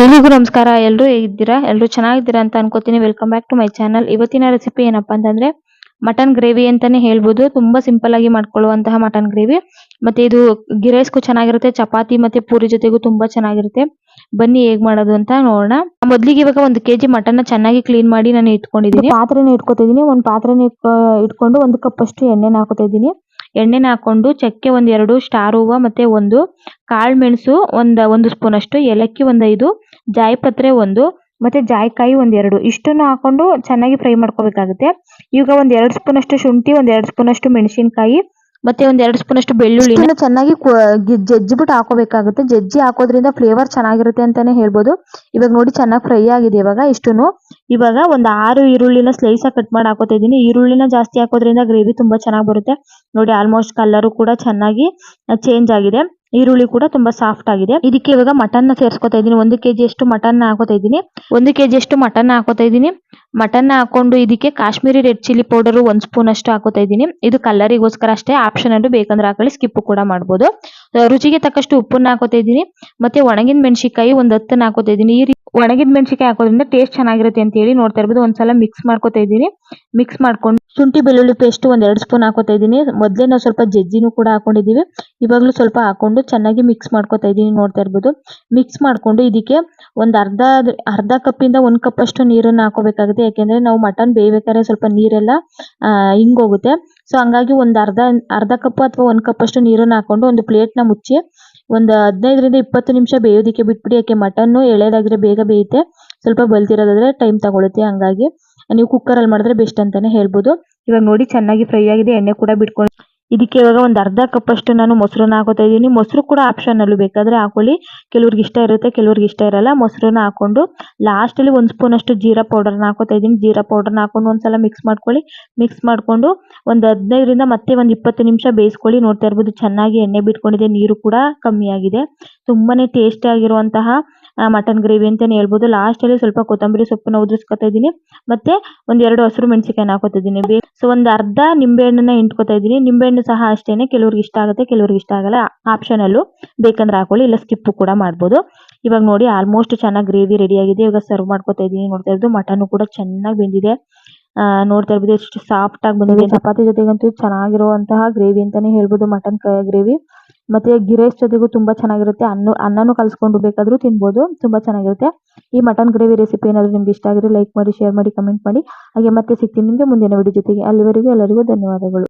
ಎಲ್ರಿಗೂ ನಮಸ್ಕಾರ ಎಲ್ಲರೂ ಹೇಗಿದ್ದೀರಾ? ಎಲ್ರು ಚೆನ್ನಾಗಿದ್ದೀರಾ ಅಂತ ಅನ್ಕೋತೀನಿ. Welcome back to my channel ಇವತ್ತಿನ ರೆಸಿಪಿ ಏನಪ್ಪಾ ಅಂತಂದ್ರೆ ಮಟನ್ ಗ್ರೇವಿ ಅಂತಾನೆ ಹೇಳ್ಬೋದು. ತುಂಬಾ ಸಿಂಪಲ್ ಆಗಿ ಮಾಡ್ಕೊಳ್ಳುವಂತಹ ಮಟನ್ ಗ್ರೇವಿ ಮತ್ತೆ ಇದು ಗಿರೈಸ್ಗೂ ಚೆನ್ನಾಗಿರುತ್ತೆ, ಚಪಾತಿ ಮತ್ತೆ ಪೂರಿ ಜೊತೆಗೂ ತುಂಬಾ ಚೆನ್ನಾಗಿರುತ್ತೆ. ಬನ್ನಿ ಹೇಗ್ ಮಾಡೋದು ಅಂತ ನೋಡೋಣ. ಮೊದ್ಲಿಗೆ ಇವಾಗ ಒಂದು ಕೆಜಿ ಮಟನ್ ಚೆನ್ನಾಗಿ ಕ್ಲೀನ್ ಮಾಡಿ ನಾನು ಇಟ್ಕೊಂಡಿದ್ದೀನಿ. ಪಾತ್ರೆನ ಇಟ್ಕೊತಿದ್ದೀನಿ. ಒಂದು ಪಾತ್ರೆನ ಇಟ್ಕೊಂಡು ಒಂದು ಕಪ್ ಅಷ್ಟು ಎಣ್ಣೆನ ಹಾಕೋತಾ ಇದೀನಿ ಎಣ್ಣೆನ ಹಾಕೊಂಡು ಚಕ್ಕೆ ಒಂದ್ ಎರಡು ಸ್ಟಾರ್ ಹೂವ ಮತ್ತೆ ಒಂದು ಕಾಳು ಮೆಣಸು ಒಂದ್, ಒಂದು ಸ್ಪೂನ್ ಅಷ್ಟು, ಏಲಕ್ಕಿ ಒಂದೈದು ಜಾಯಿಪತ್ರೆ ಒಂದು ಮತ್ತೆ ಜಾಯಿಕಾಯಿ ಒಂದೆರಡು ಇಷ್ಟನ್ನು ಹಾಕೊಂಡು ಚೆನ್ನಾಗಿ ಫ್ರೈ ಮಾಡ್ಕೋಬೇಕಾಗುತ್ತೆ. ಈಗ ಒಂದ್ ಎರಡು ಸ್ಪೂನ್ ಅಷ್ಟು ಶುಂಠಿ, ಒಂದ್ ಎರಡು ಸ್ಪೂನ್ ಅಷ್ಟು ಮೆಣಸಿನಕಾಯಿ ಮತ್ತೆ ಒಂದ್ ಎರಡು ಸ್ಪೂನ್ ಅಷ್ಟು ಬೆಳ್ಳುಳ್ಳಿ. ಚೆನ್ನಾಗಿ ಜಜ್ಜಿಬಿಟ್ಟು ಹಾಕೋಬೇಕಾಗುತ್ತೆ. ಜಜ್ಜಿ ಹಾಕೋದ್ರಿಂದ ಫ್ಲೇವರ್ ಚೆನ್ನಾಗಿರುತ್ತೆ ಅಂತಾನೆ ಹೇಳ್ಬೋದು. ಇವಾಗ ನೋಡಿ ಚೆನ್ನಾಗಿ ಫ್ರೈ ಆಗಿದೆ ಇವಾಗ ಇಷ್ಟುನು. ಇವಾಗ ಒಂದ್ ಆರು ಈರುಳ್ಳಿನ ಸ್ಲೈಸ್ ಕಟ್ ಮಾಡಿ ಹಾಕೋತಾ ಇದೀನಿ ಈರುಳ್ಳಿನ ಜಾಸ್ತಿ ಹಾಕೋದ್ರಿಂದ ಗ್ರೇವಿ ತುಂಬಾ ಚೆನ್ನಾಗಿ ಬರುತ್ತೆ. ನೋಡಿ ಆಲ್ಮೋಸ್ಟ್ ಕಲರ್ ಕೂಡ ಚೆನ್ನಾಗಿ ಚೇಂಜ್ ಆಗಿದೆ. ಈರುಳ್ಳಿ ಕೂಡ ತುಂಬಾ ಸಾಫ್ಟ್ ಆಗಿದೆ. ಇದಕ್ಕೆ ಇವಾಗ ಮಟನ್ನ ಸೇರ್ಸ್ಕೊತಾ ಇದೀನಿ ಒಂದು ಕೆಜಿ ಅಷ್ಟು ಮಟನ್ನ ಹಾಕೋತಾ ಇದೀನಿ ಒಂದು ಕೆಜಿ ಅಷ್ಟು ಮಟನ್ನ ಹಾಕೋತಾ ಇದೀನಿ ಮಟನ್ ಹಾಕೊಂಡು ಇದಕ್ಕೆ ಕಾಶ್ಮೀರಿ ರೆಡ್ ಚಿಲ್ಲಿ ಪೌಡರ್ ಒಂದ್ ಸ್ಪೂನ್ ಅಷ್ಟು ಹಾಕೋತಾ ಇದೀನಿ ಇದು ಕಲರಿಗೋಸ್ಕರ ಅಷ್ಟೇ ಆಪ್ಷನ್ ಅನ್ನು ಬೇಕಂದ್ರೆ ಹಾಕೊಳ್ಳಿ ಸ್ಕಿಪ್ ಕೂಡ ಮಾಡಬಹುದು ರುಚಿಗೆ ತಕ್ಕಷ್ಟು ಉಪ್ಪನ್ನ ಹಾಕೋತಾ ಇದೀನಿ ಮತ್ತೆ ಒಣಗಿನ ಮೆಣಸಿನಕಾಯಿ ಒಂದ್ ಹತ್ತನ್ನ ಹಾಕೋತಾ ಇದೀನಿ ಈ ಒಣಗಿದ ಮೆಣಸಿನಕಾಯಿ ಹಾಕೋದ್ರಿಂದ ಟೇಸ್ಟ್ ಚೆನ್ನಾಗಿರುತ್ತೆ ಅಂತ ಹೇಳಿ ನೋಡ್ತಾ ಇರ್ಬೋದು. ಒಂದ್ಸಲ ಮಿಕ್ಸ್ ಮಾಡ್ಕೋತಾ ಇದೀನಿ ಮಿಕ್ಸ್ ಮಾಡ್ಕೊಂಡು ಶುಂಠಿ, ಬೆಳ್ಳುಳ್ಳಿ ಪೇಸ್ಟ್ ಒಂದ್ ಎರಡು ಸ್ಪೂನ್ ಹಾಕೋತಾ ಇದೀನಿ ಮೊದ್ಲೇ ನಾವು ಸ್ವಲ್ಪ ಜಜ್ಜಿನೂ ಕೂಡ ಹಾಕೊಂಡಿದೀವಿ. ಇವಾಗ್ಲೂ ಸ್ವಲ್ಪ ಹಾಕೊಂಡು ಚೆನ್ನಾಗಿ ಮಿಕ್ಸ್ ಮಾಡ್ಕೋತಾ ಇದ್ದೀನಿ ನೋಡ್ತಾ ಇರ್ಬೋದು. ಮಿಕ್ಸ್ ಮಾಡ್ಕೊಂಡು ಇದಕ್ಕೆ ಒಂದು ಅರ್ಧ ಅರ್ಧ ಕಪ್ ಇಂದ ಒಂದ್ ಕಪ್ ಅಷ್ಟು ನೀರನ್ನ ಹಾಕೋಬೇಕಾಗುತ್ತೆ. ಯಾಕೆಂದ್ರೆ ನಾವು ಮಟನ್ ಬೇಯಬೇಕಾದ್ರೆ ಸ್ವಲ್ಪ ನೀರೆಲ್ಲ ಹಿಂಗೋಗುತ್ತೆ. ಸೊ ಹಂಗಾಗಿ ಒಂದ್ ಅರ್ಧ ಅರ್ಧ ಕಪ್ ಅಥವಾ ಒಂದ್ ಕಪ್ ಅಷ್ಟು ನೀರನ್ನ ಹಾಕೊಂಡು ಒಂದು ಪ್ಲೇಟ್ನ ಮುಚ್ಚಿ ಒಂದ್ ಹದಿನೈದರಿಂದ ಇಪ್ಪತ್ತು ನಿಮಿಷ ಬೇಯೋದಕ್ಕೆ ಬಿಟ್ಬಿಡಿ, ಯಾಕೆ ಮಟನ್ ಎಳೆದಾಗಿದ್ರೆ ಬೇಗ ಬೇಯುತ್ತೆ. ಸ್ವಲ್ಪ ಬಲ್ತಿರೋದಾದ್ರೆ ಟೈಮ್ ತಗೊಳುತ್ತೆ ಹಂಗಾಗಿ. ನೀವು ಕುಕ್ಕರ್ ಅಲ್ಲಿ ಮಾಡಿದ್ರೆ ಬೆಸ್ಟ್ ಅಂತಾನೆ ಹೇಳ್ಬೋದು. ಇವಾಗ ನೋಡಿ ಚೆನ್ನಾಗಿ ಫ್ರೈ ಆಗಿದೆ, ಎಣ್ಣೆ ಕೂಡ ಬಿಟ್ಕೊಂಡು. ಇದಕ್ಕೆ ಇವಾಗ ಒಂದು ಅರ್ಧ ಕಪ್ ಅಷ್ಟು ನಾನು ಮೊಸರನ್ನ ಹಾಕೋತಾ ಇದ್ದೀನಿ. ಮೊಸರು ಕೂಡ ಆಪ್ಷನ್ ಬೇಕಾದರೆ ಹಾಕೊಳ್ಳಿ. ಕೆಲವ್ರಿಗೆ ಇಷ್ಟ ಇರುತ್ತೆ, ಕೆಲವ್ರಿಗೆ ಇಷ್ಟ ಇರಲ್ಲ. ಮೊಸರನ್ನ ಹಾಕೊಂಡು ಲಾಸ್ಟ್ ಅಲ್ಲಿ ಒಂದು ಸ್ಪೂನ್ ಅಷ್ಟು ಜೀರಾ ಪೌಡರ್ನ ಹಾಕೋತಾ ಇದ್ದೀನಿ. ಜೀರಾ ಪೌಡರ್ನ ಹಾಕೊಂಡು ಒಂದ್ಸಲ ಮಿಕ್ಸ್ ಮಾಡ್ಕೊಳ್ಳಿ. ಮಿಕ್ಸ್ ಮಾಡಿಕೊಂಡು ಒಂದು ಹದಿನೈದರಿಂದ ಮತ್ತೆ ಒಂದು ಇಪ್ಪತ್ತು ನಿಮಿಷ ಬೇಯಿಸ್ಕೊಳ್ಳಿ. ನೋಡ್ತಾ ಇರ್ಬೋದು ಚೆನ್ನಾಗಿ ಎಣ್ಣೆ ಬಿಟ್ಕೊಂಡಿದೆ. ನೀರು ಕೂಡ ಕಮ್ಮಿ ಆಗಿದೆ. ತುಂಬಾನೇ ಟೇಸ್ಟಿ ಆಗಿರುವಂತಹ ಮಟನ್ ಗ್ರೇವಿ ಅಂತಾನೆ ಹೇಳ್ಬೋದು. ಲಾಸ್ಟಲ್ಲಿ ಸ್ವಲ್ಪ ಕೊತ್ತಂಬರಿ ಸೊಪ್ಪನ್ನ ಉದುರಿಸ್ಕೊತಾ ಇದೀನಿ ಮತ್ತೆ ಒಂದ್ ಎರಡು ಹಸಿರು ಮೆಣಸಿನಕಾಯಿನ ಹಾಕೋತಾ ಬೇ ಸೊ ಒಂದ್ ಅರ್ಧ ನಿಂಬೆ ಹಣ್ಣನ್ನ ಇದ್ದೀನಿ. ಇದೀನಿ ನಿಂಬೆ ಹಣ್ಣು ಸಹ ಅಷ್ಟೇನೆ. ಕೆಲವ್ರಿಗೆ ಇಷ್ಟ ಆಗುತ್ತೆ, ಕೆಲವ್ರಿಗೆ ಇಷ್ಟ ಆಗಲ್ಲ. ಆಪ್ಷನ್ ಅಲ್ಲೂ ಬೇಕಂದ್ರೆ ಹಾಕೊಳ್ಳಿ, ಇಲ್ಲ ಸ್ಕಿಪ್ ಕೂಡ ಮಾಡ್ಬೋದು. ಇವಾಗ ನೋಡಿ ಆಲ್ಮೋಸ್ಟ್ ಚೆನ್ನಾಗಿ ಗ್ರೇವಿ ರೆಡಿ ಆಗಿದೆ. ಇವಾಗ ಸರ್ವ್ ಮಾಡ್ಕೊತಾ ಇದೀನಿ ನೋಡ್ತಾ ಇರೋದು ಮಟನ್ ಕೂಡ ಚೆನ್ನಾಗಿ ಬೆಂದಿದೆ. ಆ ನೋಡ್ತಾ ಇರಬಹುದು ಎಷ್ಟು ಸಾಫ್ಟ್ ಆಗಿ ಬಂದಿದೆ. ಚಪಾತಿ ಜೊತೆಗಂತೂ ಚೆನ್ನಾಗಿರುವಂತಹ ಗ್ರೇವಿ ಅಂತಾನೆ ಹೇಳಬಹುದು ಮಟನ್ ಗ್ರೇವಿ ಮತ್ತೆ ಗೀ ರೈಸ್ ಜೊತೆಗೂ ತುಂಬಾ ಚೆನ್ನಾಗಿರುತ್ತೆ. ಅನ್ನ ಅನ್ನನೂ ಕಲ್ಸ್ಕೊಂಡು ಬೇಕಾದ್ರೂ ತಿನ್ನಬಹುದು ತುಂಬಾ ಚೆನ್ನಾಗಿರುತ್ತೆ. ಈ ಮಟನ್ ಗ್ರೇವಿ ರೆಸಿಪಿ ಏನಾದ್ರು ನಿಮ್ಗೆ ಇಷ್ಟ ಆಗಿದ್ರೆ ಲೈಕ್ ಮಾಡಿ ಶೇರ್ ಮಾಡಿ ಕಮೆಂಟ್ ಮಾಡಿ. ಹಾಗೆ ಮತ್ತೆ ಸಿಗ್ತೀನಿ ನಿಮ್ಗೆ ಮುಂದಿನ ವಿಡಿಯೋ ಜೊತೆಗೆ. ಅಲ್ಲಿವರೆಗೂ ಎಲ್ಲರಿಗೂ ಧನ್ಯವಾದಗಳು.